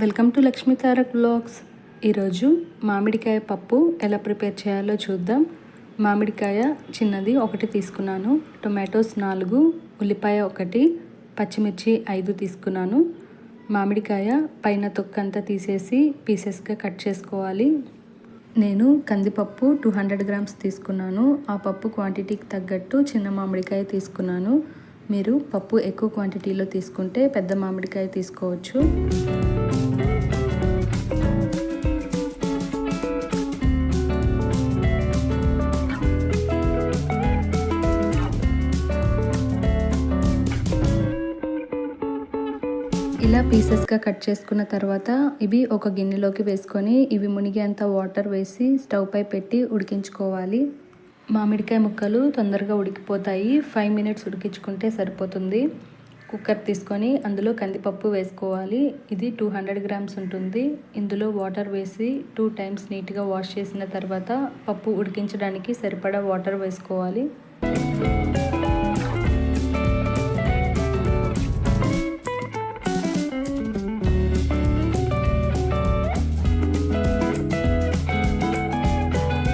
Welcome to Lakshmi Tarak blogs. ఈరోజు మామిడికాయ పప్పు ఎలా ప్రిపేర్ చేయాలో చూద్దాం. మామిడికాయ చిన్నది ఒకటి తీసుకున్నాను. టొమాటోస్ నాలుగు ఉల్లిపాయ ఒకటి పచ్చిమిర్చి ఐదు తీసుకున్నాను. మామిడికాయ పైన తొక్కంతా తీసేసి పీసెస్గా కట్ చేసుకోవాలి. నేను కందిపప్పు టూ హండ్రెడ్ గ్రామ్స్ తీసుకున్నాను. ఆ పప్పు క్వాంటిటీకి తగ్గట్టు చిన్న మామిడికాయ తీసుకున్నాను. మీరు పప్పు ఎక్కువ క్వాంటిటీలో తీసుకుంటే పెద్ద మామిడికాయ తీసుకోవచ్చు. ఇలా పీసెస్గా కట్ చేసుకున్న తర్వాత ఇవి ఒక గిన్నెలోకి వేసుకొని ఇవి మునిగేంత వాటర్ వేసి స్టవ్ పై పెట్టి ఉడికించుకోవాలి. మామిడికాయ ముక్కలు తొందరగా ఉడికిపోతాయి. ఫైవ్ మినిట్స్ ఉడికించుకుంటే సరిపోతుంది. కుక్కర్ తీసుకొని అందులో కందిపప్పు వేసుకోవాలి. ఇది టూ హండ్రెడ్ గ్రామ్స్ ఉంటుంది. ఇందులో వాటర్ వేసి టూ టైమ్స్ నీట్గా వాష్ చేసిన తర్వాత పప్పు ఉడికించడానికి సరిపడా వాటర్ వేసుకోవాలి.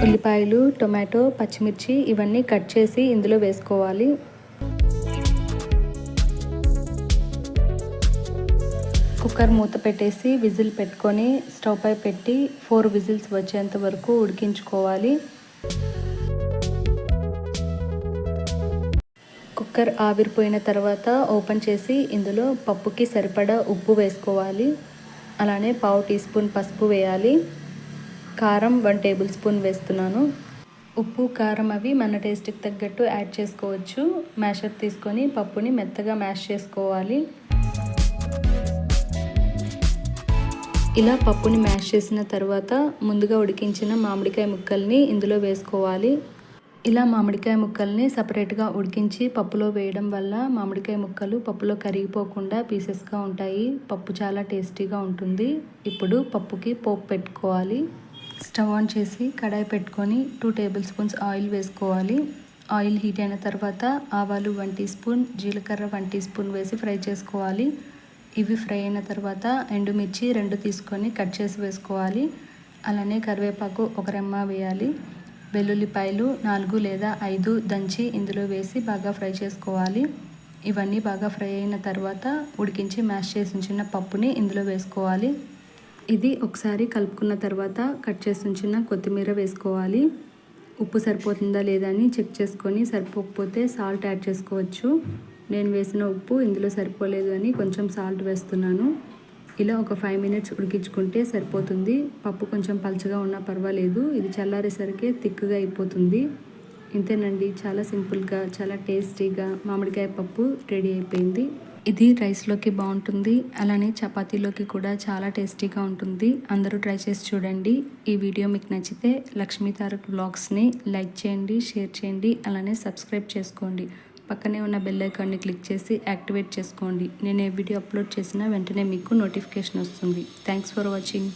ఉల్లిపాయలు టొమాటో పచ్చిమిర్చి ఇవన్నీ కట్ చేసి ఇందులో వేసుకోవాలి. కుక్కర్ మూత పెట్టేసి విజిల్ పెట్టుకొని స్టవ్ పై పెట్టి ఫోర్ విజిల్స్ వచ్చేంత వరకు ఉడికించుకోవాలి. కుక్కర్ ఆవిరిపోయిన తర్వాత ఓపెన్ చేసి ఇందులో పప్పుకి సరిపడా ఉప్పు వేసుకోవాలి. అలానే పావు టీ స్పూన్ పసుపు వేయాలి. కారం వన్ టేబుల్ స్పూన్ వేస్తున్నాను. ఉప్పు కారం అవి మన టేస్ట్కి తగ్గట్టు యాడ్ చేసుకోవచ్చు. మ్యాషర్ తీసుకొని పప్పుని మెత్తగా మ్యాష్ చేసుకోవాలి. ఇలా పప్పుని మ్యాష్ చేసిన తర్వాత ముందుగా ఉడికించిన మామిడికాయ ముక్కల్ని ఇందులో వేసుకోవాలి. ఇలా మామిడికాయ ముక్కల్ని సపరేట్గా ఉడికించి పప్పులో వేయడం వల్ల మామిడికాయ ముక్కలు పప్పులో కరిగిపోకుండా పీసెస్గా ఉంటాయి. పప్పు చాలా టేస్టీగా ఉంటుంది. ఇప్పుడు పప్పుకి పోపు పెట్టుకోవాలి. స్టవ్ ఆన్ చేసి కడాయి పెట్టుకొని టూ టేబుల్ స్పూన్స్ ఆయిల్ వేసుకోవాలి. ఆయిల్ హీట్ అయిన తర్వాత ఆవాలు వన్ టీ స్పూన్ జీలకర్ర వన్ టీ స్పూన్ వేసి ఫ్రై చేసుకోవాలి. ఇవి ఫ్రై అయిన తర్వాత ఎండుమిర్చి రెండు తీసుకొని కట్ చేసి వేసుకోవాలి. అలానే కరివేపాకు ఒక రెమ్మ వేయాలి. వెల్లుల్లిపాయలు నాలుగు లేదా ఐదు దంచి ఇందులో వేసి బాగా ఫ్రై చేసుకోవాలి. ఇవన్నీ బాగా ఫ్రై అయిన తర్వాత ఉడికించి మ్యాష్ చేసి ఉంచిన పప్పుని ఇందులో వేసుకోవాలి. ఇది ఒకసారి కలుపుకున్న తర్వాత కట్ చేసి ఉంచిన కొత్తిమీర వేసుకోవాలి. ఉప్పు సరిపోతుందా లేదా అని చెక్ చేసుకొని సరిపోకపోతే సాల్ట్ యాడ్ చేసుకోవచ్చు. నేను వేసిన ఉప్పు ఇందులో సరిపోలేదు అని కొంచెం సాల్ట్ వేస్తున్నాను. ఇలా ఒక ఫైవ్ మినిట్స్ ఉడికించుకుంటే సరిపోతుంది. పప్పు కొంచెం పలచగా ఉన్నా పర్వాలేదు. ఇది చల్లారేసరికి థిక్గా అయిపోతుంది. ఇంతేనండి. చాలా సింపుల్గా చాలా టేస్టీగా మామిడికాయ పప్పు రెడీ అయిపోయింది. ఇది రైస్లోకి బాగుంటుంది. అలానే చపాతీలోకి కూడా చాలా టేస్టీగా ఉంటుంది. అందరూ ట్రై చేసి చూడండి. ఈ వీడియో మీకు నచ్చితే లక్ష్మీ తారక్ బ్లాగ్స్ని లైక్ చేయండి షేర్ చేయండి అలానే సబ్స్క్రైబ్ చేసుకోండి. పక్కనే ఉన్న బెల్ ఐకాన్ని క్లిక్ చేసి యాక్టివేట్ చేసుకోండి. నేను ఏ వీడియో అప్లోడ్ చేసినా వెంటనే మీకు నోటిఫికేషన్ వస్తుంది. Thanks for watching.